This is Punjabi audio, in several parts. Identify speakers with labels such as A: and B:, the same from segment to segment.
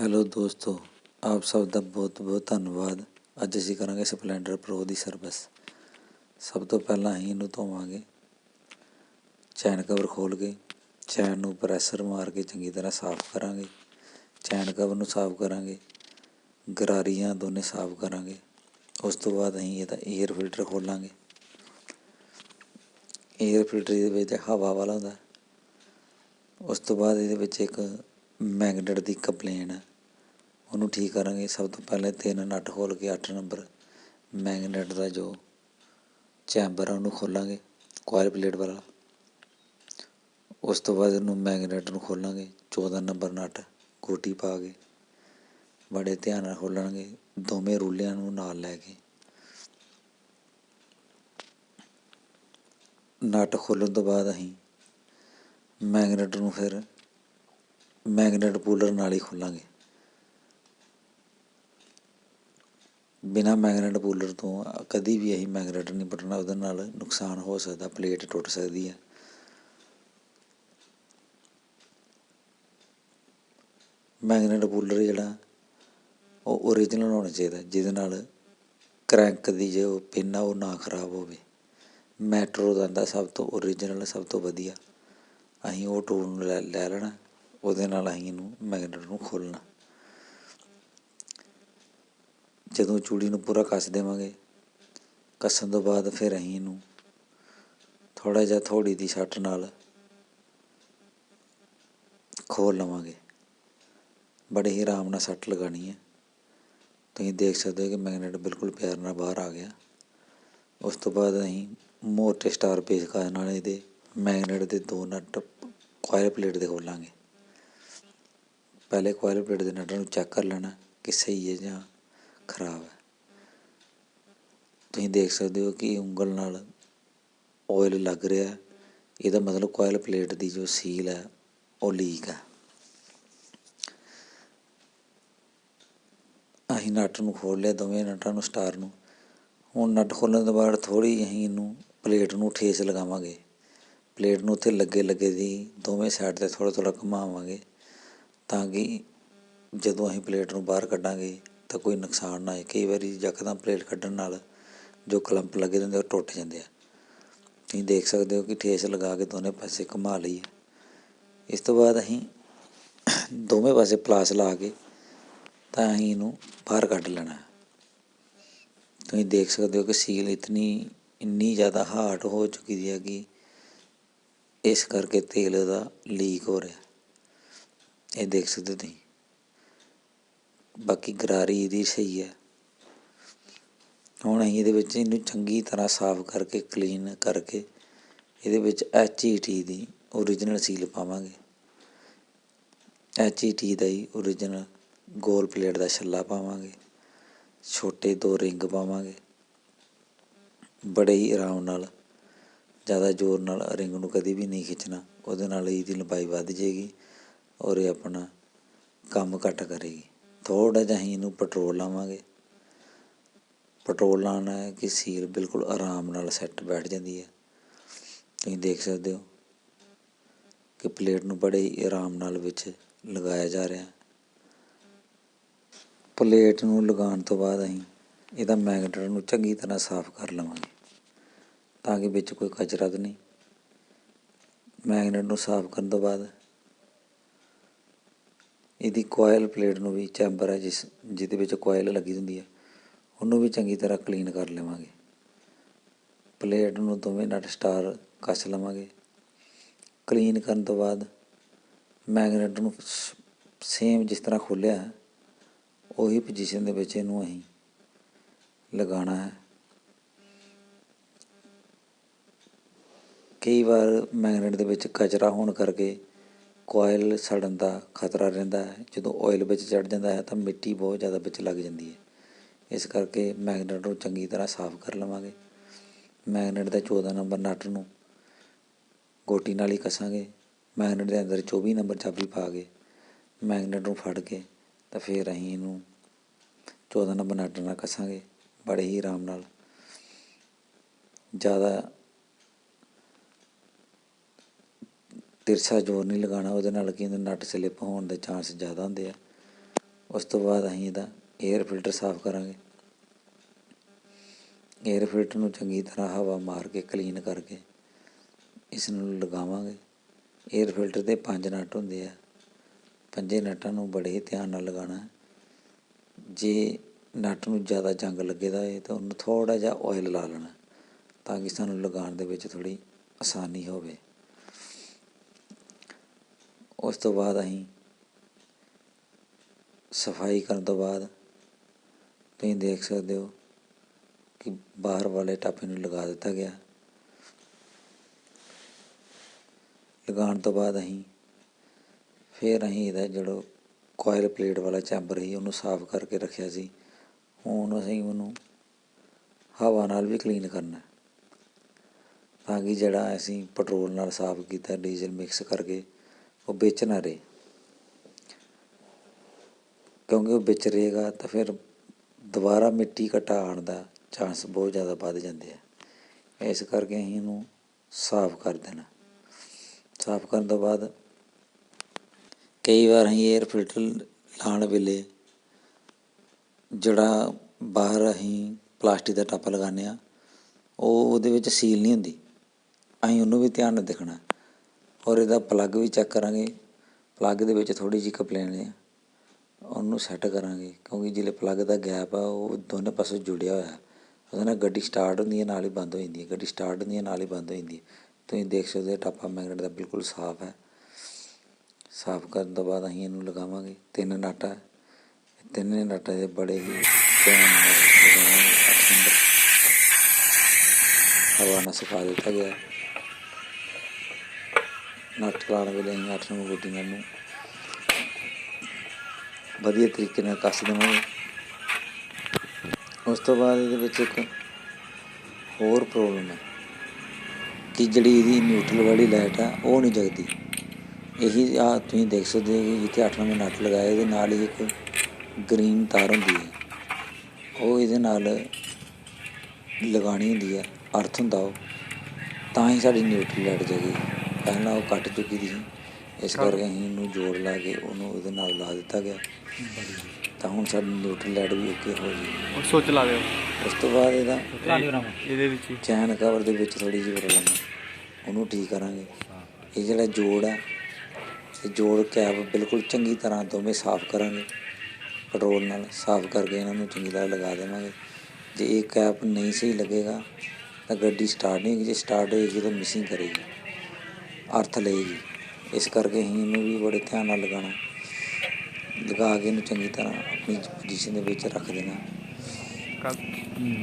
A: ਹੈਲੋ ਦੋਸਤੋ, ਆਪ ਸਭ ਦਾ ਬਹੁਤ ਬਹੁਤ ਧੰਨਵਾਦ। ਅੱਜ ਅਸੀਂ ਕਰਾਂਗੇ ਸਪਲੈਂਡਰ ਪ੍ਰੋ ਦੀ ਸਰਵਿਸ ਸਭ ਤੋਂ ਪਹਿਲਾਂ ਅਸੀਂ ਇਹਨੂੰ ਧੋਵਾਂਗੇ। ਚੈਨ ਕਵਰ ਖੋਲ ਕੇ ਚੈਨ ਨੂੰ ਪ੍ਰੈਸ਼ਰ ਮਾਰ ਕੇ ਚੰਗੀ ਤਰ੍ਹਾਂ ਸਾਫ਼ ਕਰਾਂਗੇ। ਚੈਨ ਕਵਰ ਨੂੰ ਸਾਫ਼ ਕਰਾਂਗੇ। ਗਰਾਰੀਆਂ ਦੋਨੇ ਸਾਫ਼ ਕਰਾਂਗੇ। ਉਸ ਤੋਂ ਬਾਅਦ ਅਸੀਂ ਇਹਦਾ 에ਅਰ ਫਿਲਟਰ ਖੋਲਾਂਗੇ। 에ਅਰ ਫਿਲਟਰ ਦੇ ਵਿੱਚ ਹਵਾ ਵਾਲਾ ਹੁੰਦਾ। ਉਸ ਤੋਂ ਬਾਅਦ ਇਹਦੇ ਵਿੱਚ ਇੱਕ ਮੈਗਨੇਟ ਦੀ ਕੰਪਲੇਨ ਹੈ ਉਹਨੂੰ ਠੀਕ ਕਰਾਂਗੇ। ਸਭ ਤੋਂ ਪਹਿਲੇ ਤਿੰਨ ਨਟ ਖੋਲ ਕੇ 8 ਨੰਬਰ ਮੈਗਨੇਟ ਦਾ ਜੋ ਚੈਂਬਰ ਆ, ਉਹਨੂੰ ਖੋਲਾਂਗੇ ਕੋਇਲ ਪਲੇਟ ਵਾਲਾ। ਉਸ ਤੋਂ ਬਾਅਦ ਇਹਨੂੰ ਮੈਗਨੇਟ ਨੂੰ ਖੋਲਾਂਗੇ 14 ਨੰਬਰ ਨਟ ਗੋਟੀ ਪਾ ਕੇ, ਬੜੇ ਧਿਆਨ ਨਾਲ ਖੋਲਣਗੇ, ਦੋਵੇਂ ਰੂਲਿਆਂ ਨੂੰ ਨਾਲ ਲੈ ਕੇ। ਨਟ ਖੋਲ੍ਹਣ ਤੋਂ ਬਾਅਦ ਅਸੀਂ ਮੈਗਨੇਟ ਨੂੰ ਫਿਰ ਮੈਗਨੇਟ ਪੂਲਰ ਨਾਲ ਹੀ ਖੋਲਾਂਗੇ। ਬਿਨਾਂ ਮੈਗਨੇਟ ਪੂਲਰ ਤੋਂ ਕਦੀ ਵੀ ਅਸੀਂ ਮੈਗਨੇਟ ਨਹੀਂ ਪਟਣਾ ਉਹਦੇ ਨਾਲ ਨੁਕਸਾਨ ਹੋ ਸਕਦਾ, ਪਲੇਟ ਟੁੱਟ ਸਕਦੀ ਹੈ। ਮੈਗਨੇਟ ਪੂਲਰ ਜਿਹੜਾ, ਉਹ ਓਰੀਜਨਲ ਹੋਣਾ ਚਾਹੀਦਾ, ਜਿਹਦੇ ਨਾਲ ਕਰੈਂਕ ਦੀ ਜੋ ਪਿੰਨ ਆ, ਉਹ ਨਾ ਖਰਾਬ ਹੋਵੇ। ਮੈਟਰੋ ਦਾ ਆਉਂਦਾ ਸਭ ਤੋਂ ਓਰੀਜਨਲ ਸਭ ਤੋਂ ਵਧੀਆ। ਅਸੀਂ ਉਹ ਟੂਲ ਨੂੰ ਲੈ ਲੈ ਲੈਣਾ, ਉਹਦੇ ਨਾਲ ਅਸੀਂ ਇਹਨੂੰ ਮੈਗਨੇਟ ਨੂੰ ਖੋਲ੍ਹਣਾ। ਜਦੋਂ ਚੂੜੀ ਨੂੰ ਪੂਰਾ ਕੱਸ ਦੇਵਾਂਗੇ, ਕੱਸਣ ਤੋਂ ਬਾਅਦ ਫਿਰ ਅਸੀਂ ਇਹਨੂੰ ਥੋੜ੍ਹਾ ਜਿਹਾ ਥੋੜੀ ਦੀ ਸੱਟ ਨਾਲ ਖੋਲ ਲਵਾਂਗੇ। ਬੜੇ ਹੀ ਆਰਾਮ ਨਾਲ ਸੱਟ ਲਗਾਣੀ ਹੈ। ਤੁਸੀਂ ਦੇਖ ਸਕਦੇ ਹੋ ਕਿ ਮੈਗਨੇਟ ਬਿਲਕੁਲ ਪਿਆਰ ਨਾਲ ਬਾਹਰ ਆ ਗਿਆ। ਉਸ ਤੋਂ ਬਾਅਦ ਅਸੀਂ ਮੋਟੇ ਸਟਾਰ ਪੇਚਕਸ ਨਾਲ ਇਹਦੇ ਮੈਗਨੇਟ ਦੇ ਦੋ ਨਟ ਕੋਇਲ ਪਲੇਟ ਦੇ ਖੋਲਾਂਗੇ। ਪਹਿਲੇ ਕੋਇਲ ਪਲੇਟ ਦੇ ਨਟਾਂ ਨੂੰ ਚੈੱਕ ਕਰ ਲੈਣਾ ਕਿ ਸਹੀ ਹੈ ਜਾਂ ਖਰਾਬ ਹੈ। ਤੁਸੀਂ ਦੇਖ ਸਕਦੇ ਹੋ ਕਿ ਉਂਗਲ ਨਾਲ ਆਇਲ ਲੱਗ ਰਿਹਾ ਇਹਦਾ ਮਤਲਬ ਕੋਇਲ ਪਲੇਟ ਦੀ ਜੋ ਸੀਲ ਹੈ, ਉਹ ਲੀਕ ਹੈ। ਅਸੀਂ ਨਟ ਨੂੰ ਖੋਲ ਲਿਆ, ਦੋਵੇਂ ਨਟਾਂ ਨੂੰ ਸਟਾਰ ਨੂੰ। ਹੁਣ ਨਟ ਖੋਲ੍ਹਣ ਤੋਂ ਬਾਅਦ ਥੋੜ੍ਹੀ ਅਸੀਂ ਇਹਨੂੰ ਪਲੇਟ ਨੂੰ ਠੇਸ ਲਗਾਵਾਂਗੇ। ਪਲੇਟ ਨੂੰ ਉੱਥੇ ਲੱਗੇ ਲੱਗੇ ਦੀ ਦੋਵੇਂ ਸਾਈਡ 'ਤੇ ਥੋੜ੍ਹਾ ਥੋੜ੍ਹਾ ਘੁਮਾਵਾਂਗੇ ਤਾਂ ਕਿ ਜਦੋਂ ਅਸੀਂ ਪਲੇਟ ਨੂੰ ਬਾਹਰ ਕੱਢਾਂਗੇ ਤਾਂ ਕੋਈ ਨੁਕਸਾਨ ਨਾ ਹੋਏ। ਕਈ ਵਾਰੀ ਯਕਦਮ ਪਲੇਟ ਕੱਢਣ ਨਾਲ ਜੋ ਕਲੰਪ ਲੱਗੇ ਹੁੰਦੇ ਉਹ ਟੁੱਟ ਜਾਂਦੇ ਆ। ਤੁਸੀਂ ਦੇਖ ਸਕਦੇ ਹੋ ਕਿ ਠੇਸ ਲਗਾ ਕੇ ਦੋਨੇ ਪਾਸੇ ਘੁਮਾ ਲਈ ਇਸ ਤੋਂ ਬਾਅਦ ਅਸੀਂ ਦੋਵੇਂ ਪਾਸੇ ਪਲਾਸ ਲਾ ਕੇ ਤਾਂ ਅਸੀਂ ਇਹਨੂੰ ਬਾਹਰ ਕੱਢ ਲੈਣਾ। ਤੁਸੀਂ ਦੇਖ ਸਕਦੇ ਹੋ ਕਿ ਸੀਲ ਇਤਨੀ, ਇੰਨੀ ਜ਼ਿਆਦਾ ਹਾਰਡ ਹੋ ਚੁੱਕੀ ਹੈ ਕਿ ਇਸ ਕਰਕੇ ਤੇਲ ਦਾ ਲੀਕ ਹੋ ਰਿਹਾ। ਇਹ ਦੇਖ ਸਕਦੇ ਹੋ ਤੁਸੀਂ। ਬਾਕੀ ਗਰਾਰੀ ਇਹਦੀ ਸਹੀ ਹੈ। ਹੁਣ ਅਸੀਂ ਇਹਦੇ ਵਿੱਚ ਇਹਨੂੰ ਚੰਗੀ ਤਰ੍ਹਾਂ ਸਾਫ਼ ਕਰਕੇ ਕਲੀਨ ਕਰਕੇ ਇਹਦੇ ਵਿੱਚ ਐਚ ਈ ਟੀ ਦੀ ਓਰੀਜਨਲ ਸੀਲ ਪਾਵਾਂਗੇ। ਐਚ ਈ ਟੀ ਦਾ ਹੀ ਓਰੀਜਨਲ ਗੋਲ ਪਲੇਟ ਦਾ ਛੱਲਾ ਪਾਵਾਂਗੇ। ਛੋਟੇ ਦੋ ਰਿੰਗ ਪਾਵਾਂਗੇ। ਬੜੇ ਹੀ ਆਰਾਮ ਨਾਲ, ਜ਼ਿਆਦਾ ਜ਼ੋਰ ਨਾਲ ਰਿੰਗ ਨੂੰ ਕਦੀ ਵੀ ਨਹੀਂ ਖਿੱਚਣਾ। ਉਹਦੇ ਨਾਲ ਇਹਦੀ ਲੰਬਾਈ ਵੱਧ ਜਾਏਗੀ ਔਰ ਇਹ ਆਪਣਾ ਕੰਮ ਘੱਟ ਕਰੇਗੀ। ਥੋੜ੍ਹਾ ਜਿਹਾ ਅਸੀਂ ਇਹਨੂੰ ਪੈਟਰੋਲ ਲਾਵਾਂਗੇ। ਪੈਟਰੋਲ ਲਾਉਣਾ ਹੈ ਕਿ ਸੀਲ ਬਿਲਕੁਲ ਆਰਾਮ ਨਾਲ ਸੈੱਟ ਬੈਠ ਜਾਂਦੀ ਹੈ। ਤੁਸੀਂ ਦੇਖ ਸਕਦੇ ਹੋ ਕਿ ਪਲੇਟ ਨੂੰ ਬੜੇ ਹੀ ਆਰਾਮ ਨਾਲ ਵਿੱਚ ਲਗਾਇਆ ਜਾ ਰਿਹਾ। ਪਲੇਟ ਨੂੰ ਲਗਾਉਣ ਤੋਂ ਬਾਅਦ ਅਸੀਂ ਇਹਦਾ ਮੈਗਨੇਟ ਨੂੰ ਚੰਗੀ ਤਰ੍ਹਾਂ ਸਾਫ਼ ਕਰ ਲਵਾਂਗੇ ਤਾਂ ਕਿ ਵਿੱਚ ਕੋਈ ਕਚਰਾ ਤਾਂ ਨਹੀਂ। ਮੈਗਨੇਟ ਨੂੰ ਸਾਫ਼ ਕਰਨ ਤੋਂ ਬਾਅਦ ਇਹਦੀ ਕੋਇਲ ਪਲੇਟ ਨੂੰ ਵੀ ਚੈਂਬਰ ਹੈ ਜਿਸ, ਜਿਹਦੇ ਵਿੱਚ ਕੋਇਲ ਲੱਗੀ ਹੁੰਦੀ ਹੈ ਉਹਨੂੰ ਵੀ ਚੰਗੀ ਤਰ੍ਹਾਂ ਕਲੀਨ ਕਰ ਲਵਾਂਗੇ। ਪਲੇਟ ਨੂੰ ਦੋਵੇਂ ਨਟ ਸਟਾਰ ਕੱਸ ਲਵਾਂਗੇ। ਕਲੀਨ ਕਰਨ ਤੋਂ ਬਾਅਦ ਮੈਗਨੇਟ ਨੂੰ ਸੇਮ ਜਿਸ ਤਰ੍ਹਾਂ ਖੋਲ੍ਹਿਆ ਉਹੀ ਪੋਜੀਸ਼ਨ ਦੇ ਵਿੱਚ ਇਹਨੂੰ ਅਸੀਂ ਲਗਾਉਣਾ ਹੈ। ਕਈ ਵਾਰ ਮੈਗਨੇਟ ਦੇ ਵਿੱਚ ਕਚਰਾ ਹੋਣ ਕਰਕੇ ਕੋਇਲ ਸੜਨ ਦਾ ਖਤਰਾ ਰਹਿੰਦਾ ਹੈ। ਜਦੋਂ ਓਇਲ ਵਿੱਚ ਚੜ ਜਾਂਦਾ ਹੈ ਤਾਂ ਮਿੱਟੀ ਬਹੁਤ ਜ਼ਿਆਦਾ ਵਿੱਚ ਲੱਗ ਜਾਂਦੀ ਹੈ। ਇਸ ਕਰਕੇ ਮੈਗਨੇਟ ਨੂੰ ਚੰਗੀ ਤਰ੍ਹਾਂ ਸਾਫ਼ ਕਰ ਲਵਾਂਗੇ। ਮੈਗਨੇਟ ਦਾ 14 ਨੰਬਰ ਨਟ ਨੂੰ ਗੋਟੀ ਨਾਲ ਹੀ ਕਸਾਂਗੇ। ਮੈਗਨੇਟ ਦੇ ਅੰਦਰ 24 ਨੰਬਰ ਚਾਬੀ ਪਾ ਕੇ ਮੈਗਨੇਟ ਨੂੰ ਫੜ ਕੇ ਤਾਂ ਫਿਰ ਅਸੀਂ ਇਹਨੂੰ 14 ਨੰਬਰ ਨਟ ਨਾਲ ਕਸਾਂਗੇ। ਬੜੇ ਹੀ ਆਰਾਮ ਨਾਲ। ਜ਼ਿਆਦਾ ਤਿਰਛਾ ਜ਼ੋਰ ਨਹੀਂ ਲਗਾਉਣਾ, ਉਹਦੇ ਨਾਲ ਕੀ ਹੁੰਦਾ, ਨਟ ਸਲਿਪ ਹੋਣ ਦੇ ਚਾਂਸ ਜ਼ਿਆਦਾ ਹੁੰਦੇ ਆ। ਉਸ ਤੋਂ ਬਾਅਦ ਅਸੀਂ ਇਹਦਾ 에ਅਰ ਫਿਲਟਰ ਸਾਫ਼ ਕਰਾਂਗੇ। 에ਅਰ ਫਿਲਟਰ ਨੂੰ ਚੰਗੀ ਤਰ੍ਹਾਂ ਹਵਾ ਮਾਰ ਕੇ ਕਲੀਨ ਕਰਕੇ ਇਸ ਨੂੰ ਲਗਾਵਾਂਗੇ। 에ਅਰ ਫਿਲਟਰ ਦੇ ਪੰਜ ਨਟ ਹੁੰਦੇ ਆ। ਪੰਜੇ ਨਟਾਂ ਨੂੰ ਬੜੇ ਧਿਆਨ ਨਾਲ ਲਗਾਉਣਾ। ਜੇ ਨਟ ਨੂੰ ਜ਼ਿਆਦਾ ਜੰਗ ਲੱਗੇ ਦਾ ਹੈ ਤਾਂ ਉਹਨੂੰ ਥੋੜਾ ਜਿਹਾ ਆਇਲ ਲਾ ਲੈਣਾ, ਤਾਂ ਕਿ ਸਾਨੂੰ ਲਗਾਉਣ ਦੇ ਵਿੱਚ ਥੋੜੀ ਆਸਾਨੀ ਹੋਵੇ। ਉਸ ਤੋਂ ਬਾਅਦ ਅਸੀਂ ਸਫ਼ਾਈ ਕਰਨ ਤੋਂ ਬਾਅਦ ਤੁਸੀਂ ਦੇਖ ਸਕਦੇ ਹੋ ਕਿ ਬਾਹਰ ਵਾਲੇ ਟਾਪੇ ਨੂੰ ਲਗਾ ਦਿੱਤਾ ਗਿਆ। ਲਗਾਉਣ ਤੋਂ ਬਾਅਦ ਅਸੀਂ ਫਿਰ ਅਸੀਂ ਇਹਦਾ ਜਿਹੜਾ ਕੋਇਲ ਪਲੇਟ ਵਾਲਾ ਚੈਂਬਰ ਸੀ, ਉਹਨੂੰ ਸਾਫ਼ ਕਰਕੇ ਰੱਖਿਆ ਸੀ। ਹੁਣ ਅਸੀਂ ਉਹਨੂੰ ਹਵਾ ਨਾਲ ਵੀ ਕਲੀਨ ਕਰਨਾ ਤਾਂ ਕਿ ਜਿਹੜਾ ਅਸੀਂ ਪੈਟਰੋਲ ਨਾਲ ਸਾਫ਼ ਕੀਤਾ ਡੀਜ਼ਲ ਮਿਕਸ ਕਰਕੇ ਉਹ ਵੇਚ ਨਾ ਰਹੇ। ਕਿਉਂਕਿ ਉਹ ਵਿੱਚ ਰਹੇਗਾ ਤਾਂ ਫਿਰ ਦੁਬਾਰਾ ਮਿੱਟੀ ਘਟਾ ਆਉਣ ਦਾ ਚਾਂਸ ਬਹੁਤ ਜ਼ਿਆਦਾ ਵੱਧ ਜਾਂਦੇ ਆ। ਇਸ ਕਰਕੇ ਅਸੀਂ ਇਹਨੂੰ ਸਾਫ਼ ਕਰ ਦੇਣਾ। ਸਾਫ਼ ਕਰਨ ਤੋਂ ਬਾਅਦ ਕਈ ਵਾਰ ਅਸੀਂ 에ਅਰ ਫਿਲਟਰ ਲਾਉਣ ਵੇਲੇ ਜਿਹੜਾ ਬਾਹਰ ਅਸੀਂ ਪਲਾਸਟਿਕ ਦਾ ਟੱਪ ਲਗਾਉਂਦੇ ਆ ਉਹ ਉਹਦੇ ਵਿੱਚ ਸੀਲ ਨਹੀਂ ਹੁੰਦੀ। ਅਸੀਂ ਉਹਨੂੰ ਵੀ ਧਿਆਨ ਨਾਲ ਦੇਖਣਾ। ਔਰ ਇਹਦਾ ਪਲੱਗ ਵੀ ਚੈੱਕ ਕਰਾਂਗੇ। ਪਲੱਗ ਦੇ ਵਿੱਚ ਥੋੜ੍ਹੀ ਜਿਹੀ ਕੰਪਲੇਨ ਹੈ। ਉਹਨੂੰ ਸੈੱਟ ਕਰਾਂਗੇ ਕਿਉਂਕਿ ਜਿਹੜੇ ਪਲੱਗ ਦਾ ਗੈਪ ਆ, ਉਹ ਦੋਨੇ ਪਾਸੇ ਜੁੜਿਆ ਹੋਇਆ। ਉਹਦੇ ਨਾਲ ਗੱਡੀ ਸਟਾਰਟ ਹੁੰਦੀ ਹੈ, ਨਾਲ ਹੀ ਬੰਦ ਹੋ ਜਾਂਦੀ ਹੈ। ਗੱਡੀ ਸਟਾਰਟ ਹੁੰਦੀ ਹੈ, ਨਾਲ ਹੀ ਬੰਦ ਹੋ ਜਾਂਦੀ ਹੈ। ਤੁਸੀਂ ਦੇਖ ਸਕਦੇ ਹੋ, ਟਾਪਾ ਮੈਗਨੇਟ ਦਾ ਬਿਲਕੁਲ ਸਾਫ਼ ਹੈ। ਸਾਫ਼ ਕਰਨ ਤੋਂ ਬਾਅਦ ਅਸੀਂ ਇਹਨੂੰ ਲਗਾਵਾਂਗੇ। ਤਿੰਨ ਨਟ। ਹੈ ਇਹ ਤਿੰਨੇ ਨਟ ਦੇ ਬੜੇ ਹੀ ਧਿਆਨ ਨਾਲ ਲਗਾਵਾਂਗੇ ਹਵਾ ਨਾਲ ਸੁਕਾ ਦਿੱਤਾ ਗਿਆ। ਨਟ ਲਾਉਣ ਵੇਲੇ ਅਸੀਂ ਅੱਠ ਨੰਬਰ ਗੋਡੀਆਂ ਨੂੰ। ਵਧੀਆ ਤਰੀਕੇ ਨਾਲ ਕੱਸ ਦੇਵਾਂਗੇ। ਉਸ ਤੋਂ ਬਾਅਦ ਇਹਦੇ ਵਿੱਚ ਇੱਕ ਹੋਰ ਪ੍ਰੋਬਲਮ ਹੈ ਕਿ ਜਿਹੜੀ ਇਹਦੀ ਨਿਊਟਰਲ ਵਾਲੀ ਲਾਈਟ ਆ, ਉਹ ਨਹੀਂ ਜਗਦੀ। ਇਹੀ ਆ ਤੁਸੀਂ ਦੇਖ ਸਕਦੇ ਹੋ ਕਿ ਜਿੱਥੇ 8 ਨੰਬਰ ਨਟ ਲਗਾਇਆ ਇਹਦੇ ਨਾਲ ਹੀ ਇੱਕ ਗ੍ਰੀਨ ਤਾਰ ਹੁੰਦੀ ਹੈ। ਉਹ ਇਹਦੇ ਨਾਲ ਲਗਾਣੀ ਹੁੰਦੀ ਹੈ। ਅਰਥ ਹੁੰਦਾ ਉਹ। ਤਾਂ ਹੀ ਸਾਡੀ ਨਿਊਟਰਲ ਲਾਈਟ ਜਗੀ। ਪਹਿਲਾਂ ਉਹ ਕੱਟ ਚੁੱਕੀ ਸੀ। ਇਸ ਕਰਕੇ ਅਸੀਂ ਇਹਨੂੰ ਜੋੜ ਲਾ ਕੇ ਉਹਨੂੰ ਉਹਦੇ ਨਾਲ ਲਾ ਦਿੱਤਾ ਗਿਆ। ਤਾਂ ਹੁਣ ਸਾਡੀ ਨਿਊਟਰਲ ਲਾਈਟ ਵੀ ਓਕੇ ਹੋ ਗਈ।
B: ਹੁਣ ਸੋਚ ਲਾ ਦਿਓ।
A: ਉਸ ਤੋਂ ਬਾਅਦ ਇਹਦਾ
B: ਇਹਦੇ ਵਿੱਚ
A: ਚੈਨ ਕਵਰ ਦੇ ਵਿੱਚ ਥੋੜੀ ਜਿਹੀ ਪ੍ਰੋਬਲਮ ਹੈ। ਉਹਨੂੰ ਠੀਕ ਕਰਾਂਗੇ। ਇਹ ਜਿਹੜਾ ਜੋੜ ਹੈ ਇਹ ਜੋੜ ਕੈਪ ਬਿਲਕੁਲ ਚੰਗੀ ਤਰ੍ਹਾਂ ਦੋਵੇਂ ਸਾਫ਼ ਕਰਾਂਗੇ। ਪੈਟਰੋਲ ਨਾਲ ਸਾਫ਼ ਕਰਕੇ ਇਹਨਾਂ ਨੂੰ ਚੰਗੀ ਤਰ੍ਹਾਂ ਲਗਾ ਦੇਵਾਂਗੇ। ਜੇ ਇਹ ਕੈਪ ਨਹੀਂ ਸਹੀ ਲੱਗੇਗਾ ਤਾਂ ਗੱਡੀ ਸਟਾਰਟ ਨਹੀਂ ਹੋਏਗੀ ਜੇ ਸਟਾਰਟ ਹੋਏਗੀ ਤਾਂ ਮਿਸਿੰਗ ਕਰੇਗੀ। ਅਰਥ ਲਏਗੀ ਇਸ ਕਰਕੇ ਅਸੀਂ ਇਹਨੂੰ ਵੀ ਬੜੇ ਧਿਆਨ ਨਾਲ ਲਗਾਉਣਾ। ਲਗਾ ਕੇ ਇਹਨੂੰ ਚੰਗੀ ਤਰ੍ਹਾਂ ਆਪਣੀ ਪੋਜੀਸ਼ਨ ਦੇ ਵਿੱਚ ਰੱਖ ਦੇਣਾ।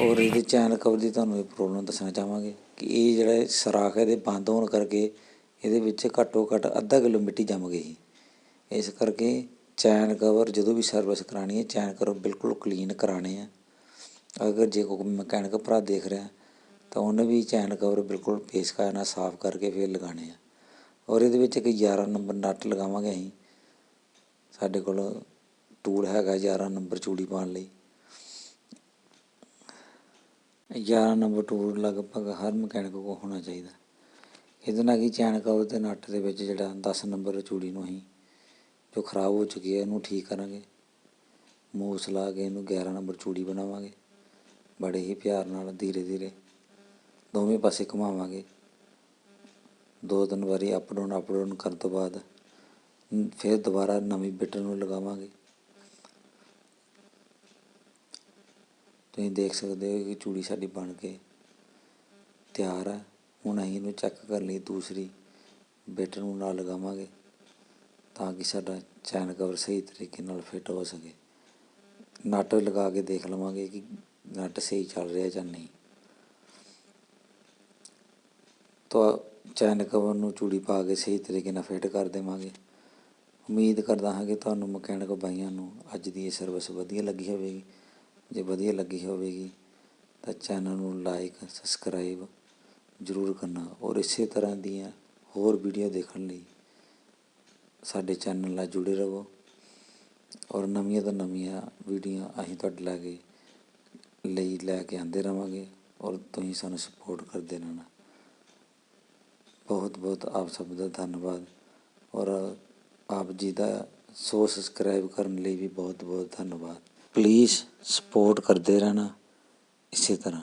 A: ਔਰ ਇਹਦੇ ਚੈਨ ਕਵਰ ਦੀ ਤੁਹਾਨੂੰ ਇਹ ਪ੍ਰੋਬਲਮ ਦੱਸਣਾ ਚਾਹਾਂਗੇ ਕਿ ਇਹ ਜਿਹੜਾ ਇਹ ਸਰਾਖ ਇਹਦੇ ਬੰਦ ਹੋਣ ਕਰਕੇ ਇਹਦੇ ਵਿੱਚ ਘੱਟੋ ਘੱਟ ਅੱਧਾ ਕਿਲੋ ਮਿੱਟੀ ਜੰਮ ਗਈ। ਸੀ ਇਸ ਕਰਕੇ ਚੈਨ ਕਵਰ ਜਦੋਂ ਵੀ ਸਰਵਿਸ ਕਰਾਣੀ ਹੈ ਚੈਨ ਕਵਰ ਬਿਲਕੁਲ ਕਲੀਨ ਕਰਾਣੇ ਆ। ਅਗਰ ਜੇ ਕੋਈ ਮਕੈਨਿਕ ਭਰਾ ਦੇਖ ਰਿਹਾ, ਤਾਂ ਉਹਨੇ ਵੀ ਚੈਨ ਕਵਰ ਬਿਲਕੁਲ ਪੇਸਕਾਇਆ ਨਾਲ ਸਾਫ਼ ਕਰਕੇ ਫਿਰ ਲਗਾਣੇ ਆ। ਔਰ ਇਹਦੇ ਵਿੱਚ ਇੱਕ 11 ਨੰਬਰ ਨਟ ਲਗਾਵਾਂਗੇ ਅਸੀਂ। ਸਾਡੇ ਕੋਲ ਟੂਲ ਹੈਗਾ 11 ਨੰਬਰ ਚੂੜੀ ਪਾਉਣ ਲਈ। 11 ਨੰਬਰ ਟੂਲ ਲਗਭਗ ਹਰ ਮਕੈਨਿਕ ਕੋਲ ਹੋਣਾ ਚਾਹੀਦਾ। ਇਹਦੇ ਨਾਲ ਕੀ ਚੈਨ ਕਵਰ ਤੇ ਨਟ ਦੇ ਵਿੱਚ ਜਿਹੜਾ 10 ਨੰਬਰ ਚੂੜੀ ਨੂੰ ਅਸੀਂ ਜੋ ਖਰਾਬ ਹੋ ਚੁੱਕੀ ਹੈ ਇਹਨੂੰ ਠੀਕ ਕਰਾਂਗੇ। ਮੂਸ ਲਾ ਕੇ ਇਹਨੂੰ 11 ਨੰਬਰ ਚੂੜੀ ਬਣਾਵਾਂਗੇ। ਬੜੇ ਹੀ ਪਿਆਰ ਨਾਲ ਧੀਰੇ ਧੀਰੇ ਦੋਵੇਂ ਪਾਸੇ ਘੁਮਾਵਾਂਗੇ। ਦੋ ਤਿੰਨ ਵਾਰੀ ਅਪ ਡਾਊਨ ਅਪ ਡਾਊਨ ਕਰਨ ਤੋਂ ਬਾਅਦ ਫਿਰ ਦੁਬਾਰਾ ਨਵੀਂ ਬਿੱਟ ਨੂੰ ਲਗਾਵਾਂਗੇ। ਤੁਸੀਂ ਦੇਖ ਸਕਦੇ ਹੋ ਕਿ ਚੂੜੀ ਸਾਡੀ ਬਣ ਕੇ ਤਿਆਰ ਹੈ ਹੁਣ ਅਸੀਂ ਇਹਨੂੰ ਚੈੱਕ ਕਰਨ ਲਈ ਦੂਸਰੀ ਬਿੱਟ ਨੂੰ ਨਾਲ ਲਗਾਵਾਂਗੇ ਤਾਂ ਕਿ ਸਾਡਾ ਚੈਨ ਕਵਰ ਸਹੀ ਤਰੀਕੇ ਨਾਲ ਫਿੱਟ ਹੋ ਸਕੇ। ਨਟ ਲਗਾ ਕੇ ਦੇਖ ਲਵਾਂਗੇ ਕਿ ਨਟ ਸਹੀ ਚੱਲ ਰਿਹਾ ਜਾਂ ਨਹੀਂ। ਤਾਂ ਚੈਨ ਕਵਰ ਨੂੰ ਚੂੜੀ ਪਾ ਕੇ ਸਹੀ ਤਰੀਕੇ ਨਾਲ ਫਿੱਟ ਕਰ ਦੇਵਾਂਗੇ। ਉਮੀਦ ਕਰਦਾ ਹਾਂ ਕਿ ਤੁਹਾਨੂੰ ਮਕੈਨਿਕ ਬਾਈਆਂ ਨੂੰ ਅੱਜ ਦੀ ਇਹ ਸਰਵਿਸ ਵਧੀਆ ਲੱਗੀ ਹੋਵੇਗੀ। ਜੇ ਵਧੀਆ ਲੱਗੀ ਹੋਵੇਗੀ, ਤਾਂ ਚੈਨਲ ਨੂੰ ਲਾਈਕ ਸਬਸਕ੍ਰਾਈਬ ਜ਼ਰੂਰ ਕਰਨਾ ਔਰ ਇਸੇ ਤਰ੍ਹਾਂ ਦੀਆਂ ਹੋਰ ਵੀਡੀਓ ਦੇਖਣ ਲਈ ਸਾਡੇ ਚੈਨਲ ਨਾਲ ਜੁੜੇ ਰਹੋ। ਔਰ ਨਵੀਆਂ ਤੋਂ ਨਵੀਆਂ ਵੀਡੀਓ ਅਸੀਂ ਤੁਹਾਡੇ ਲਾਗੇ ਲਈ ਲੈ ਕੇ ਆਉਂਦੇ ਰਵਾਂਗੇ ਔਰ ਤੁਸੀਂ ਸਾਨੂੰ ਸਪੋਰਟ ਕਰਦੇ ਰਹਿਣਾ। ਬਹੁਤ ਬਹੁਤ ਆਪ ਸਭ ਦਾ ਧੰਨਵਾਦ। ਔਰ ਆਪ ਜੀ ਦਾ ਸੋ ਸਬਸਕ੍ਰਾਈਬ ਕਰਨ ਲਈ ਵੀ ਬਹੁਤ ਬਹੁਤ ਧੰਨਵਾਦ। ਪਲੀਜ਼ ਸਪੋਰਟ ਕਰਦੇ ਰਹਿਣਾ ਇਸੇ ਤਰ੍ਹਾਂ।